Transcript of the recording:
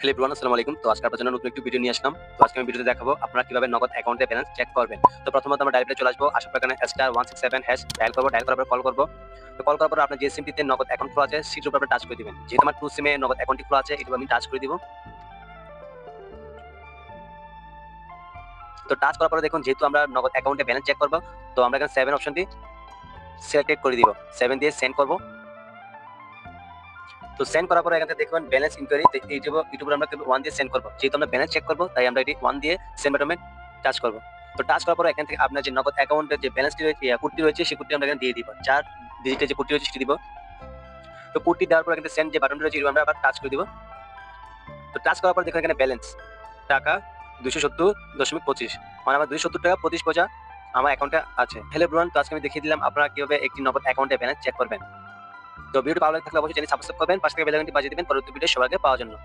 Hello everyone আসসালামু আলাইকুম। তো আজকে আপনার জন্য নতুন একটি ভিডিও নিয়ে আসলাম। তো আজকে আমি ভিডিওতে দেখাবো আপনারা কীভাবে নগদ অ্যাকাউন্টে ব্যালেন্স চেক করবেন। তো প্রথমত আমরা ডাইরেক্টে চলে আসব। আসার এখানে star one six seven hash dial করব। ডায়াল করার পর কল করব। তো কল করার পর আপনার যে সিমটিতে নগদ অ্যাকাউন্ট খোলা আছে, সেটির উপর টাচ করে দিবেন। যেহেতু আমার টু সিমে নগদ অ্যাকাউন্টটি খোলা আছে এটি আমি টাচ করে দিব। তো টাচ করার পরে দেখুন, যেহেতু আমরা নগদ অ্যাকাউন্টে ব্যালেন্স চেক করব, তো আমরা এখানে সেভেন অপশনটি সিলেক্টেড করে দিব। সেভেন দিয়ে সেন্ড করব। তো সেন্ড করার পরে এখান থেকে দেখবেন ব্যালেন্স ইনকোয়ারি ইউটিউব ইউটিউবে আমরা ওয়ান দিয়ে সেন্ড করব। যেহেতু আমরা ব্যালেন্স চেক করব, তাই আমরা এটি ওয়ান দিয়ে সেন্ড টাচ করব। তো টাচ করার পরে এখান থেকে আপনার যে নগদ অ্যাকাউন্টের যে ব্যালেন্সটি রয়েছে কুর্তি রয়েছে, সেই কুর্তি আমরা এখানে দিয়ে দিব। চার ডিজিটের যে কুর্তি রয়েছে, সেটি দিব। তো কুর্তি দেওয়ার পর এখানে সেন্ড যে বাটনটি রয়েছে আমরা আবার টাচ করে দিব। তো টাচ করার পর দেখুন এখানে ব্যালেন্স টাকা দুশো সত্তর দশমিক পঁচিশ। মানে আমার দুশো সত্তর টাকা পঁচিশ পয়সা আমার অ্যাকাউন্টে আছে। হ্যালো ব্রুয়ান তো আজকে আমি দেখিয়ে দিলাম আপনারা কীভাবে একটি নগদ অ্যাকাউন্টে ব্যালেন্স চেক করবেন। তো ভিডিও ভালো থাকলে অবশ্যই চ্যানেল সাবস্ক্রাইব করবেন পাশে থেকে বেল আইকনটি বাজিয়ে দিবেন, পরবর্তী ভিডিও সবার আগে পাওয়ার জন্য।